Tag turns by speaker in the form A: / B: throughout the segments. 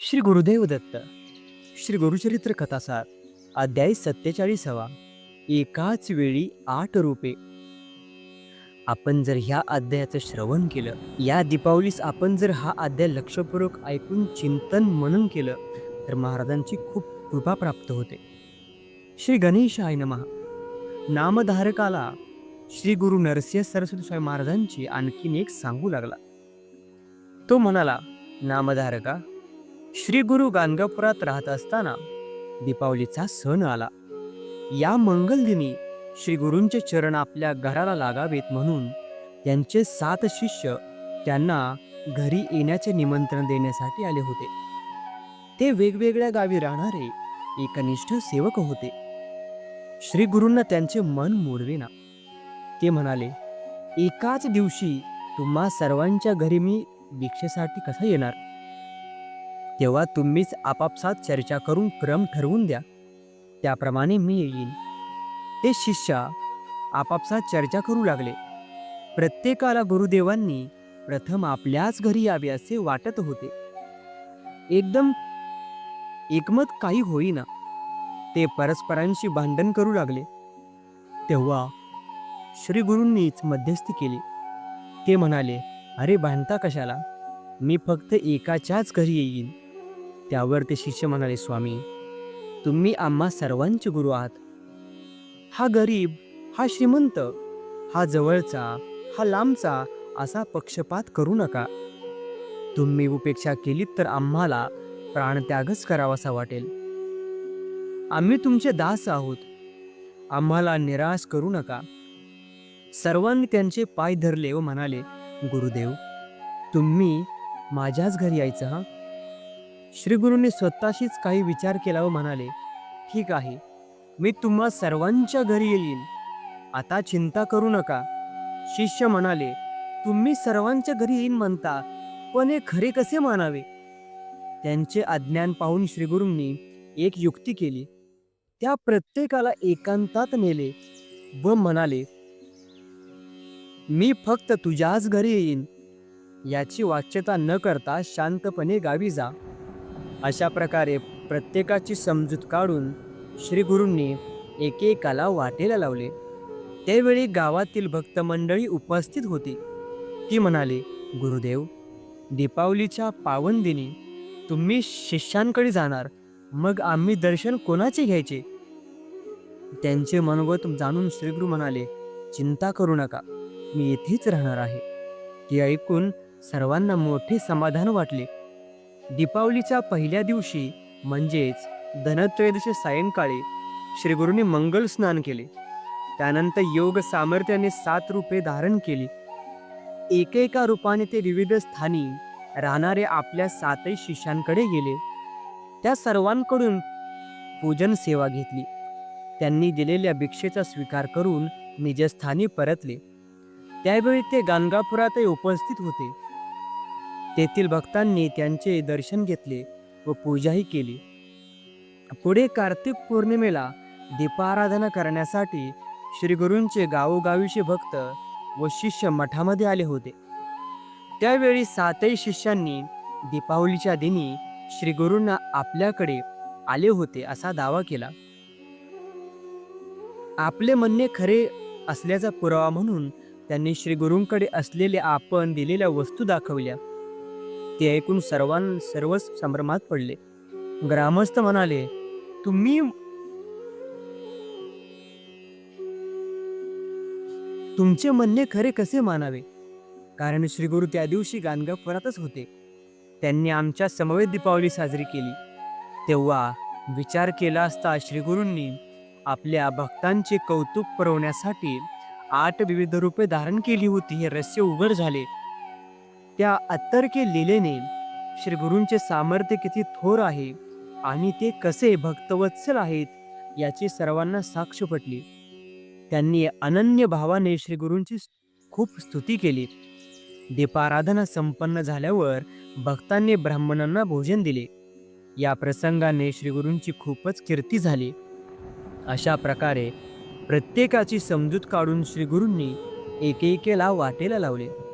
A: श्री गुरुदेव दत्त श्री गुरुचरित्र कथासार अध्याय सत्तेचाळीसावा एकाच वेळी आठ रूपे. आपण जर ह्या अध्यायाचं श्रवण केलं या दीपावलीस आपण जर हा अध्याय लक्षपूर्वक ऐकून चिंतन मनन केलं तर महाराजांची खूप कृपा प्राप्त होते. श्री गणेश आय नमः नामधारकाला श्री गुरु नरसिंह सरस्वती स्वामी महाराजांची आणखीन एक सांगू लागला. तो म्हणाला नामधारका श्री गुरु गाणगापुरात राहत असताना दीपावलीचा सण आला. या मंगलदिनी श्री गुरूंचे चरण आपल्या घराला लागावेत म्हणून त्यांचे सात शिष्य त्यांना घरी येण्याचे निमंत्रण देण्यासाठी आले होते. ते वेगवेगळ्या गावी राहणारे एकनिष्ठ सेवक होते. श्री गुरूंना त्यांचे मन मोडवेना. ते म्हणाले एकाच दिवशी तुम्हा सर्वांच्या घरी मी भिक्षेसाठी कसं येणार? तेव्हा तुम्हीच आपापसात चर्चा करून क्रम ठरवून द्या. त्याप्रमाणे मी येईन. ते शिष्य आपापसात चर्चा करू लागले. प्रत्येकाला गुरुदेवांनी प्रथम आपल्याच घरी यावे असे वाटत होते. एकदम एकमत काही होईना. ते परस्परांशी भांडण करू लागले. तेव्हा श्री गुरूंनीच मध्यस्थी केली. ते म्हणाले अरे भांडता कशाला? मी फक्त एकाच्याच घरी येईन. त्यावर ते शिष्य म्हणाले स्वामी तुम्ही आम्हा सर्वांचे गुरु आहात. हा गरीब हा श्रीमंत हा जवळचा हा लांबचा असा पक्षपात करू नका. तुम्ही उपेक्षा केलीत तर आम्हाला प्राणत्यागच करावासा वाटेल. आम्ही तुमचे दास आहोत. आम्हाला निराश करू नका. सर्वांनी त्यांचे पाय धरले व म्हणाले गुरुदेव तुम्ही माझ्याच घरी यायचं हा? श्रीगुरूंनी स्वतःशीच काही विचार केला व म्हणाले ठीक आहे मी तुम्हा सर्वांच्या घरी येईन. आता चिंता करू नका. शिष्य म्हणाले तुम्ही सर्वांच्या घरी येईन म्हणता पण हे खरे कसे मानावे? त्यांचे अज्ञान पाहून श्रीगुरूंनी एक युक्ती केली. त्या प्रत्येकाला एकांतात नेले व म्हणाले मी फक्त तुझ्याच घरी येईन. याची वाच्यता न करता शांतपणे गावी जा. अशा प्रकारे प्रत्येकाची समजूत काढून श्रीगुरूंनी एकेकाला वाटेला लावले. त्यावेळी गावातील भक्त मंडळी उपस्थित होती. ती म्हणाले गुरुदेव दीपावलीच्या पावन दिनी तुम्ही शिष्यांकडे जाणार. मग आम्ही दर्शन कोणाचे घ्यायचे? त्यांचे मनोगत जाणून श्रीगुरु म्हणाले चिंता करू नका. मी येथेच राहणार आहे. ती ऐकून सर्वांना मोठे समाधान वाटले. दीपावलीच्या पहिल्या दिवशी म्हणजेच धनत्रयोदशी सायंकाळी श्रीगुरूंनी मंगल स्नान केले. त्यानंतर योग सामर्थ्याने सात रूपे धारण केली. एकेका रूपाने ते विविध स्थानी राहणारे आपल्या सातही शिष्यांकडे गेले. त्या सर्वांकडून पूजन सेवा घेतली. त्यांनी दिलेल्या भिक्षेचा स्वीकार करून निजस्थानी परतले. त्यावेळी ते गाणगापुरातही उपस्थित होते. तेथील भक्तांनी त्यांचे दर्शन घेतले व पूजाही केली. पुढे कार्तिक पौर्णिमेला दीपाराधना करण्यासाठी श्रीगुरूंचे गावोगावीचे भक्त व शिष्य मठामध्ये आले होते. त्यावेळी सातही शिष्यांनी दीपावलीच्या दिनी श्रीगुरूंना आपल्याकडे आले होते असा दावा केला. आपले म्हणणे खरे असल्याचा पुरावा म्हणून त्यांनी श्रीगुरूंकडे असलेल्या आपण दिलेल्या वस्तू दाखवल्या. ते ऐकून सर्वां सर्वच संभ्रमात पडले. ग्रामस्थ म्हणाले तुम्ही तुमचे म्हणणे खरे कसे मानावे? कारण श्रीगुरु त्या दिवशी गाणगापुरातच होते. त्यांनी आमच्या समवेत दीपावली साजरी केली. तेव्हा विचार केला असता श्रीगुरूंनी आपल्या भक्तांचे कौतुक पुरवण्यासाठी आठ विविध रूपे धारण केली होती हे रहस्य उघड झाले. त्या अत्तरके लिलेने श्री गुरूंचे सामर्थ्य किती थोर आहे आणि ते कसे भक्तवत्सल आहेत याची सर्वांना साक्ष पटली. त्यांनी अनन्य भावाने श्री गुरूंची खूप स्तुती केली. दीपाराधना संपन्न झाल्यावर भक्तांनी ब्राह्मणांना भोजन दिले. या प्रसंगाने श्री गुरूंची खूपच कीर्ती झाली. अशा प्रकारे प्रत्येकाची समजूत काढून श्रीगुरूंनी एकेकेला वाटेला लावले.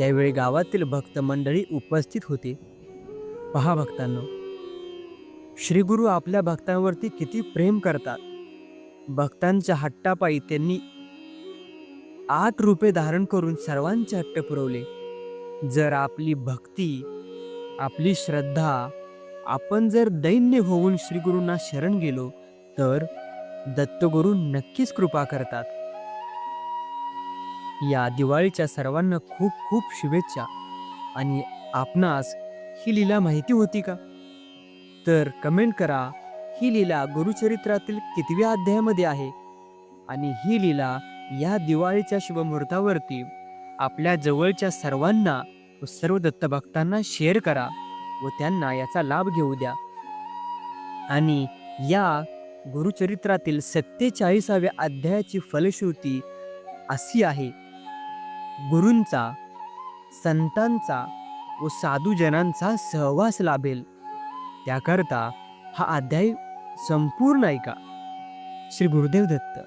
A: यावेळी गावातील भक्त मंडळी उपस्थित होते. पहा भक्तांनो श्रीगुरु आपल्या भक्तांवरती किती प्रेम करतात. भक्तांच्या हट्टापायी त्यांनी आठ रुपये धारण करून सर्वांचे हट्ट पुरवले. जर आपली भक्ती आपली श्रद्धा आपण जर दैन्य होऊन श्रीगुरूंना शरण गेलो तर दत्तगुरू नक्कीच कृपा करतात. या दिवाळीच्या सर्वांना खूप खूप शुभेच्छा. आणि आपणास ही लीला माहिती होती का? तर कमेंट करा ही लीला गुरुचरित्रातील कितव्या अध्यायामध्ये आहे? आणि ही लीला या दिवाळीच्या शुभमुहूर्तावरती आपल्या जवळच्या सर्वांना व सर्व दत्तभक्तांना शेअर करा व त्यांना याचा लाभ घेऊ द्या. आणि या गुरुचरित्रातील सत्तेचाळीसाव्या अध्यायाची फलश्रुती अशी आहे. गुरूंचा संतांचा व साधूजनांचा सहवास लाभेल. त्याकरता हा अध्याय संपूर्ण ऐका. श्री गुरुदेव दत्त.